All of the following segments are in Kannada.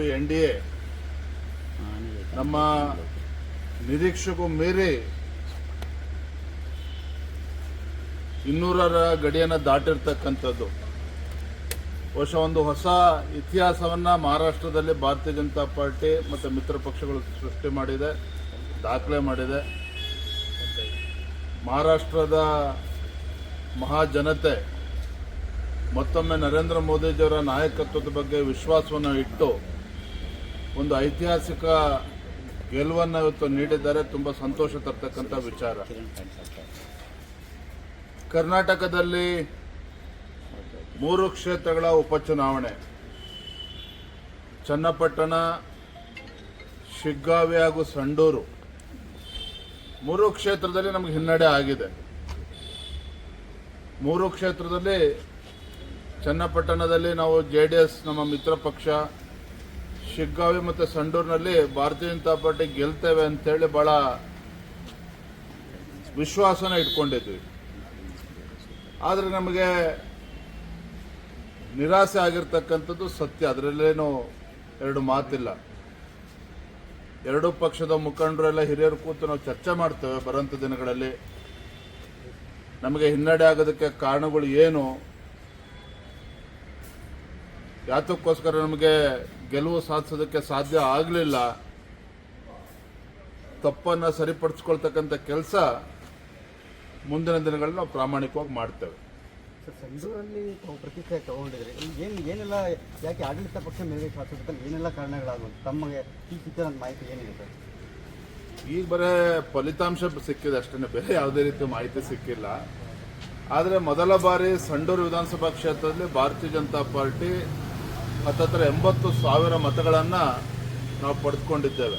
ಮತ್ತು ಎನ್ ಡಿ ಎ. ನಮ್ಮ ನಿರೀಕ್ಷೆಗೂ ಮೀರಿ ಇನ್ನೂರರ ಗಡಿಯನ್ನು ದಾಟಿರ್ತಕ್ಕಂಥದ್ದು. ವರ್ಷ ಒಂದು ಹೊಸ ಇತಿಹಾಸವನ್ನ ಮಹಾರಾಷ್ಟ್ರದಲ್ಲಿ ಭಾರತೀಯ ಜನತಾ ಪಾರ್ಟಿ ಮತ್ತು ಮಿತ್ರ ಪಕ್ಷಗಳು ಸೃಷ್ಟಿ ಮಾಡಿದೆ, ದಾಖಲೆ ಮಾಡಿದೆ. ಮಹಾರಾಷ್ಟ್ರದ ಮಹಾಜನತೆ ಮತ್ತೊಮ್ಮೆ ನರೇಂದ್ರ ಮೋದಿಜಿಯವರ ನಾಯಕತ್ವದ ಬಗ್ಗೆ ವಿಶ್ವಾಸವನ್ನು ಇಟ್ಟು ಒಂದು ಐತಿಹಾಸಿಕ ಗೆಲುವನ್ನು ಇವತ್ತು ನೀಡಿದ್ದಾರೆ. ತುಂಬ ಸಂತೋಷ ತರ್ತಕ್ಕಂಥ ವಿಚಾರ. ಕರ್ನಾಟಕದಲ್ಲಿ ಮೂರು ಕ್ಷೇತ್ರಗಳ ಉಪಚುನಾವಣೆ. ಚನ್ನಪಟ್ಟಣ, ಶಿಗ್ಗಾವಿ ಹಾಗೂ ಸಂಡೂರು. ಮೂರು ಕ್ಷೇತ್ರದಲ್ಲಿ ನಮಗೆ ಹಿನ್ನಡೆ ಆಗಿದೆ. ಮೂರು ಕ್ಷೇತ್ರದಲ್ಲಿ ಚನ್ನಪಟ್ಟಣದಲ್ಲಿ ನಾವು ಜೆ ನಮ್ಮ ಮಿತ್ರ ಪಕ್ಷ ಶಿಗ್ಗಾವಿ ಮತ್ತು ಸಂಡೂರಿನಲ್ಲಿ ಭಾರತೀಯ ಜನತಾ ಪಾರ್ಟಿ ಗೆಲ್ತೇವೆ ಅಂತೇಳಿ ಭಾಳ ವಿಶ್ವಾಸನ ಇಟ್ಕೊಂಡಿದ್ವಿ. ಆದರೆ ನಮಗೆ ನಿರಾಸೆ ಆಗಿರ್ತಕ್ಕಂಥದ್ದು ಸತ್ಯ. ಅದರಲ್ಲೇನು ಎರಡು ಮಾತಿಲ್ಲ. ಎರಡೂ ಪಕ್ಷದ ಮುಖಂಡರೆಲ್ಲ ಹಿರಿಯರು ಕೂತು ನಾವು ಚರ್ಚೆ ಮಾಡ್ತೇವೆ ಬರೋಂಥ ದಿನಗಳಲ್ಲಿ. ನಮಗೆ ಹಿನ್ನಡೆ ಆಗೋದಕ್ಕೆ ಕಾರಣಗಳು ಏನು? ಯಾತಕ್ಕೋಸ್ಕರ ನಮಗೆ ಗೆಲುವು ಸಾಧಿಸೋದಕ್ಕೆ ಸಾಧ್ಯ ಆಗಲಿಲ್ಲ. ತಪ್ಪನ್ನು ಸರಿಪಡಿಸ್ಕೊಳ್ತಕ್ಕಂಥ ಕೆಲಸ ಮುಂದಿನ ದಿನಗಳಲ್ಲಿ ನಾವು ಪ್ರಾಮಾಣಿಕವಾಗಿ ಮಾಡ್ತೇವೆ. ತಾವು ಪ್ರತಿಕ್ರಿಯೆ ತಗೊಂಡಿದ್ರೆ. ಈಗ ಏನು ಏನೆಲ್ಲ ಯಾಕೆ ಆಡಳಿತ ಪಕ್ಷ ಮೇಲೆ ಶಾಸಕದಲ್ಲಿ ಏನೆಲ್ಲ ಕಾರಣಗಳಾಗುತ್ತೆ ತಮಗೆ ಈ ಚಿತ್ರದ ಮಾಹಿತಿ ಏನಿದೆ ಸರ್? ಈಗ ಬರೇ ಫಲಿತಾಂಶ ಸಿಕ್ಕಿದೆ ಅಷ್ಟೇ ಬೇರೆ ಯಾವುದೇ ರೀತಿ ಮಾಹಿತಿ ಸಿಕ್ಕಿಲ್ಲ. ಆದರೆ ಮೊದಲ ಬಾರಿ ಸಂಡೂರು ವಿಧಾನಸಭಾ ಕ್ಷೇತ್ರದಲ್ಲಿ ಭಾರತೀಯ ಜನತಾ ಪಾರ್ಟಿ ಹತ್ತತ್ರ ಎಂಬತ್ತು ಸಾವಿರ ಮತಗಳನ್ನು ನಾವು ಪಡೆದುಕೊಂಡಿದ್ದೇವೆ.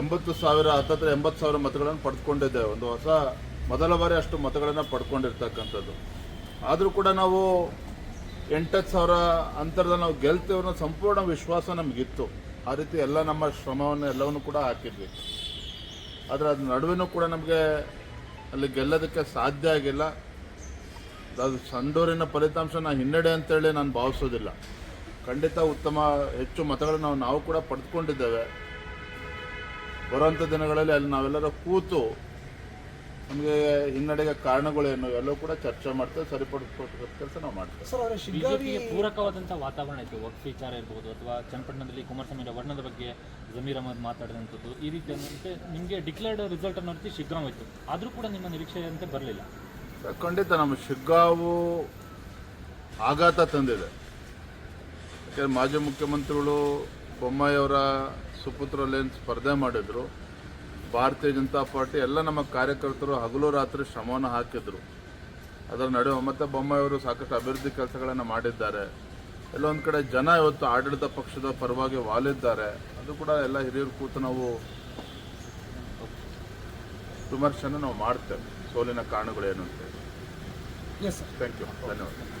ಎಂಬತ್ತು ಸಾವಿರ, ಹತ್ತತ್ರ ಎಂಬತ್ತು ಸಾವಿರ ಮತಗಳನ್ನು ಪಡೆದುಕೊಂಡಿದ್ದೇವೆ. ಒಂದು ಹೊಸ, ಮೊದಲ ಬಾರಿ ಅಷ್ಟು ಮತಗಳನ್ನು ಪಡ್ಕೊಂಡಿರ್ತಕ್ಕಂಥದ್ದು ಆದರೂ ಕೂಡ ನಾವು ಎಂಟತ್ತು ಸಾವಿರ ಅಂತರದಲ್ಲಿ ನಾವು ಗೆಲ್ತೇವೆ ಅನ್ನೋ ಸಂಪೂರ್ಣ ವಿಶ್ವಾಸ ನಮಗಿತ್ತು. ಆ ರೀತಿ ಎಲ್ಲ ನಮ್ಮ ಶ್ರಮವನ್ನು ಎಲ್ಲವನ್ನು ಕೂಡ ಹಾಕಿದ್ವಿ. ಆದರೆ ಅದ್ರ ನಡುವೆನೂ ಕೂಡ ನಮಗೆ ಅಲ್ಲಿ ಗೆಲ್ಲೋದಕ್ಕೆ ಸಾಧ್ಯ ಆಗಿಲ್ಲ. ಅದು ಸಂಡೂರಿನ ಫಲಿತಾಂಶನ ಹಿನ್ನಡೆ ಅಂತೇಳಿ ನಾನು ಭಾವಿಸೋದಿಲ್ಲ. ಖಂಡಿತ ಉತ್ತಮ ಹೆಚ್ಚು ಮತಗಳನ್ನು ನಾವು ನಾವು ಕೂಡ ಪಡೆದುಕೊಂಡಿದ್ದೇವೆ. ಬರುವಂಥ ದಿನಗಳಲ್ಲಿ ಅಲ್ಲಿ ನಾವೆಲ್ಲರೂ ಕೂತು ನಮಗೆ ಹಿನ್ನಡೆಗೆ ಕಾರಣಗಳೇನು ಎಲ್ಲವೂ ಕೂಡ ಚರ್ಚೆ ಮಾಡ್ತೇವೆ ಸರಿಪಡಿಸ್ಕೊಟ್ಟು ಕೆಲಸ ನಾವು ಮಾಡ್ತೇವೆ. ಪೂರಕವಾದಂಥ ಬಿಜೆಪಿಗೆ ವಾತಾವರಣ ಇತ್ತು. ವಕ್ಫ್ ವಿಚಾರ ಇರ್ಬೋದು ಅಥವಾ ಚನ್ನಪಟ್ಟಣದಲ್ಲಿ ಕುಮಾರಸ್ವಾಮಿ ವರ್ಣದ ಬಗ್ಗೆ ಜಮೀರ್ ಅಹಮದ್ ಮಾತಾಡಿದಂಥದ್ದು ಈ ರೀತಿಯಂತೆ ನಿಮಗೆ ಡಿಕ್ಲೇರ್ಡ್ ರಿಸಲ್ಟ್ ಅನ್ನೋ ರೀತಿ ಶೀಘ್ರ ಇತ್ತು. ಆದರೂ ಕೂಡ ನಿಮ್ಮ ನಿರೀಕ್ಷೆಯಂತೆ ಬರಲಿಲ್ಲ. ಖಂಡಿತ ನಮ್ಮ ಶಿಗ್ಗಾವು ಆಘಾತ ತಂದಿದೆ. ಮಾಜಿ ಮುಖ್ಯಮಂತ್ರಿಗಳು ಬೊಮ್ಮಾಯಿಯವರ ಸುಪುತ್ರಲ್ಲೇನು ಸ್ಪರ್ಧೆ ಮಾಡಿದ್ರು ಭಾರತೀಯ ಜನತಾ ಪಾರ್ಟಿ ಎಲ್ಲ ನಮ್ಮ ಕಾರ್ಯಕರ್ತರು ಹಗಲು ರಾತ್ರಿ ಶ್ರಮವನ್ನು ಹಾಕಿದ್ರು. ಅದರ ನಡುವೆ ಮತ್ತೆ ಬೊಮ್ಮಾಯಿಯವರು ಸಾಕಷ್ಟು ಅಭಿವೃದ್ಧಿ ಕೆಲಸಗಳನ್ನು ಮಾಡಿದ್ದಾರೆ. ಎಲ್ಲೊಂದು ಕಡೆ ಜನ ಇವತ್ತು ಆಡಳಿತ ಪಕ್ಷದ ಪರವಾಗಿ ವಾಲಿದ್ದಾರೆ. ಅದು ಕೂಡ ಎಲ್ಲ ಹಿರಿಯರು ಕೂತು ನಾವು ವಿಮರ್ಶೆಯನ್ನು ನಾವು ಮಾಡ್ತೇವೆ. ಸೋಲಿನ ಕಾರಣಗಳೇನು ಅಂತ ಥ್ಯಾಂಕ್ ಯು ಧನ್ಯವಾದ.